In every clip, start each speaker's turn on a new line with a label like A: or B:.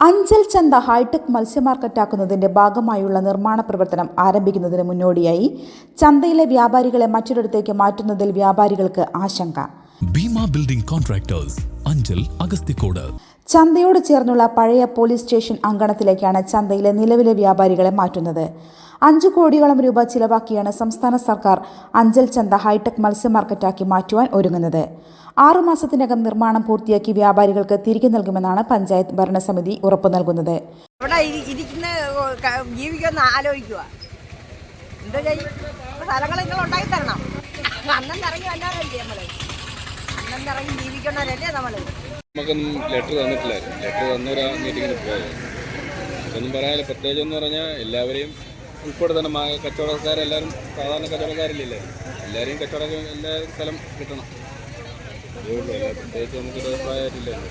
A: അഞ്ചൽ ചന്ത ഹൈടെക് മത്സ്യ മാർക്കറ്റാക്കുന്നതിന്റെ ഭാഗമായുള്ള നിർമ്മാണ പ്രവർത്തനം ആരംഭിക്കുന്നതിന് മുന്നോടിയായി ചന്തയിലെ വ്യാപാരികളെ മറ്റൊരിടത്തേക്ക് മാറ്റുന്നതിൽ വ്യാപാരികൾക്ക് ആശങ്ക.
B: ഭീമ ബിൽഡിംഗ് കോൺട്രാക്ടേഴ്സ് അഞ്ചൽ അഗസ്തിക്കോട്
A: ചന്തയോട് ചേർന്നുള്ള പഴയ പോലീസ് സ്റ്റേഷൻ അങ്കണത്തിലേക്കാണ് ചന്തയിലെ നിലവിലെ വ്യാപാരികളെ മാറ്റുന്നത്. അഞ്ചു കോടിയോളം രൂപ ചിലവാക്കിയാണ് സംസ്ഥാന സർക്കാർ അഞ്ചൽ ചന്ത ഹൈടെക് മത്സ്യ മാർക്കറ്റാക്കി മാറ്റുവാൻ ഒരുങ്ങുന്നത്. ആറുമാസത്തിനകം നിർമ്മാണം പൂർത്തിയാക്കി വ്യാപാരികൾക്ക് തിരികെ നൽകുമെന്നാണ് പഞ്ചായത്ത് ഭരണസമിതി ഉറപ്പു നൽകുന്നത്.
C: ഇരിക്കുന്ന ആലോചിക്കുക എന്താ സ്ഥലങ്ങൾ നിങ്ങൾ ഉണ്ടാക്കി തരണം. അന്നം ഇറങ്ങി വല്ലാതല്ലേ നമ്മൾ? അന്നം ഇറങ്ങി ജീവിക്കണവരല്ലേ നമ്മൾ?
D: നമുക്കൊന്നും ലെറ്റർ തന്നിട്ടില്ലായിരുന്നു ലെറ്റർ തന്നൊരാ മീറ്റിങ്ങിന് പോയത്. ഒന്നും പറയാനില്ല. പ്രത്യേകിച്ച് എന്ന് പറഞ്ഞാൽ എല്ലാവരെയും ഉൾപ്പെടുത്തണം. കച്ചവടക്കാരെല്ലാവരും സാധാരണ കച്ചവടക്കാരില്ലല്ലേ? എല്ലാവരെയും കച്ചവടം എല്ലാ സ്ഥലം കിട്ടണം. അതേ ഉള്ളൂ. അല്ല പ്രത്യേകിച്ച് നമുക്കൊരു അഭിപ്രായമായിട്ടില്ലല്ലോ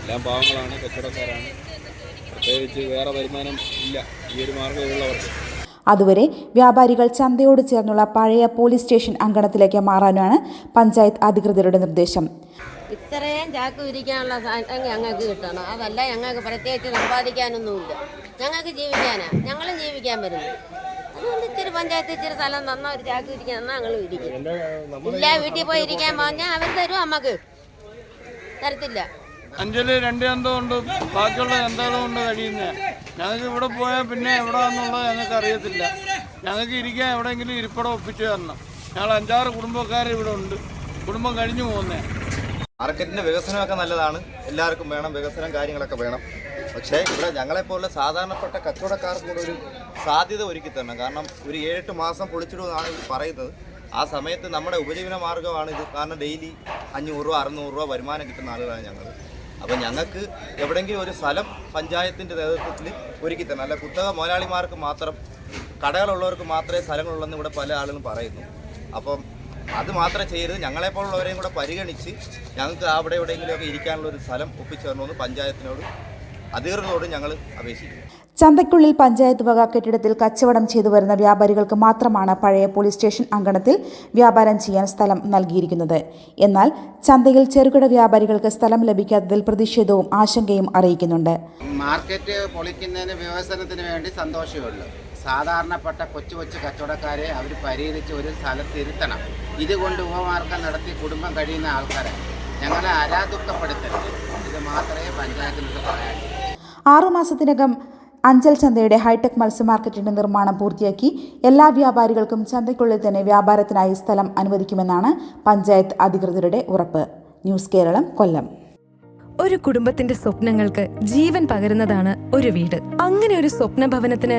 D: എല്ലാം പാവങ്ങളാണ് കച്ചവടക്കാരാണ്. പ്രത്യേകിച്ച് വേറെ വരുമാനം ഇല്ല. ഈ ഒരു മാർഗമുള്ളവർക്ക്
A: അതുവരെ വ്യാപാരികൾ ചന്തയോട് ചേർന്നുള്ള പഴയ പോലീസ് സ്റ്റേഷൻ അങ്കണത്തിലേക്ക് മാറാനാണ് പഞ്ചായത്ത് അധികൃതരുടെ നിർദ്ദേശം.
E: ഇത്രയും ചാക്ക് വിരിക്കാനുള്ള സാധനം ഞങ്ങൾക്ക് കിട്ടണം. അതല്ല ഞങ്ങൾക്ക് പ്രത്യേകിച്ച് സമ്പാദിക്കാനൊന്നുമില്ല. ഞങ്ങൾക്ക് ജീവിക്കാനാ. ഞങ്ങളും ജീവിക്കാൻ വരുന്നു. അതുകൊണ്ട് ഇച്ചിരി പഞ്ചായത്ത് ഇച്ചിരി സ്ഥലം തന്ന ഒരു ചാക്ക് വിരിക്കാൻ തന്നാൽ ഞങ്ങൾ ഇരിക്കും ഇല്ല വീട്ടിൽ പോയി ഇരിക്കാൻ പറഞ്ഞാൽ അവർ തരും അമ്മയ്ക്ക്. തരത്തില്ല.
F: അഞ്ചൽ രണ്ട് ചന്തം ഉണ്ട്. ബാക്കിയുള്ള ചന്തകളും കൊണ്ട് കഴിയുന്നത് ഞങ്ങൾക്ക് ഇവിടെ പോയാൽ പിന്നെ എവിടെ എന്നുള്ളത് ഞങ്ങൾക്ക് അറിയത്തില്ല. ഞങ്ങൾക്ക് ഇരിക്കാൻ എവിടെയെങ്കിലും ഇരിപ്പിടം ഒപ്പിച്ചു തരണം. ഞങ്ങൾ അഞ്ചാറ് കുടുംബക്കാർ ഇവിടെ ഉണ്ട്. കുടുംബം കഴിഞ്ഞു പോകുന്നേ.
G: മാർക്കറ്റിന്റെ വികസനമൊക്കെ നല്ലതാണ്. എല്ലാവർക്കും വേണം വികസനം കാര്യങ്ങളൊക്കെ വേണം. പക്ഷേ ഇവിടെ ഞങ്ങളെപ്പോലുള്ള സാധാരണപ്പെട്ട കച്ചവടക്കാർക്ക് കൂടെ ഒരു സാധ്യത ഒരുക്കി തരണം. കാരണം ഒരു ഏഴെട്ട് മാസം പൊളിച്ചിടുമെന്നാണ് ഇത് പറയുന്നത്. ആ സമയത്ത് നമ്മുടെ ഉപജീവന മാർഗമാണ് ഇത്. കാരണം ഡെയിലി അഞ്ഞൂറ് രൂപ അറുന്നൂറ് രൂപ വരുമാനം കിട്ടുന്ന ആളുകളാണ് ഞങ്ങൾ അപ്പോൾ ഞങ്ങൾക്ക് എവിടെയെങ്കിലും ഒരു സ്ഥലം പഞ്ചായത്തിന്റെ നേതൃത്വത്തിൽ ഒരുക്കി തരണം. അല്ല കുത്തക മുതലാളിമാർക്ക് മാത്രം കടകളുള്ളവർക്ക് മാത്രമേ സ്ഥലങ്ങളുള്ളെന്ന് ഇവിടെ പല ആളുകളും പറയുന്നു. അപ്പം അത് മാത്രം ചെയ്യരുത്. ഞങ്ങളെപ്പോലുള്ളവരെയും കൂടെ പരിഗണിച്ച് ഞങ്ങൾക്ക് അവിടെ എവിടെയെങ്കിലുമൊക്കെ ഇരിക്കാനുള്ള ഒരു സ്ഥലം ഒപ്പിച്ചു തരണമെന്ന് പഞ്ചായത്തിനോട് അധികൃതരോട് ഞങ്ങൾ അപേക്ഷിക്കുന്നു.
A: ചന്തയ്ക്കുള്ളിൽ പഞ്ചായത്ത് വക കെട്ടിടത്തിൽ കച്ചവടം ചെയ്തു വരുന്ന വ്യാപാരികൾക്ക് മാത്രമാണ് പഴയ പോലീസ് സ്റ്റേഷൻ അങ്കണത്തിൽ വ്യാപാരം ചെയ്യാൻ സ്ഥലം നൽകിയിരിക്കുന്നത്. എന്നാൽ ചന്തയിൽ ചെറുകിട വ്യാപാരികൾക്ക് സ്ഥലം ലഭിക്കാത്തതിൽ പ്രതിഷേധവും ആശങ്കയും അറിയിക്കുന്നുണ്ട്.
H: മാർക്കറ്റ് പൊളിക്കുന്നതിന് വികസനത്തിന് വേണ്ടി സന്തോഷമേ ഉള്ളൂ. സാധാരണപ്പെട്ട കൊച്ചു കൊച്ചു കച്ചവടക്കാരെ അവർ പരിഹരിച്ച് ഒരു സ്ഥലത്തിരുത്തണം ഇതുകൊണ്ട് ഉപമാർഗം നടത്തി കുടുംബം കഴിയുന്ന ആൾക്കാരെ ഞങ്ങളെ അരാദുഃഖപ്പെടുത്തരുത് ഇത് മാത്രമേ പഞ്ചായത്തിനോട് പറയാനുള്ളൂ.
A: ആറുമാസത്തിനകം അഞ്ചൽ ചന്തയുടെ ഹൈടെക് മത്സ്യ മാർക്കറ്റിന്റെ നിർമ്മാണം പൂർത്തിയാക്കി എല്ലാ വ്യാപാരികൾക്കും ചന്തയ്ക്കുള്ളിൽ തന്നെ വ്യാപാരത്തിനായി സ്ഥലം അനുവദിക്കുമെന്നാണ് പഞ്ചായത്ത് അധികൃതരുടെ ഉറപ്പ്. ന്യൂസ് കേരളം കൊല്ലം.
I: ഒരു കുടുംബത്തിന്റെ സ്വപ്നങ്ങൾക്ക് ജീവൻ പകരുന്നതാണ് ഒരു വീട്. അങ്ങനെ ഒരു സ്വപ്ന ഭവനത്തിന്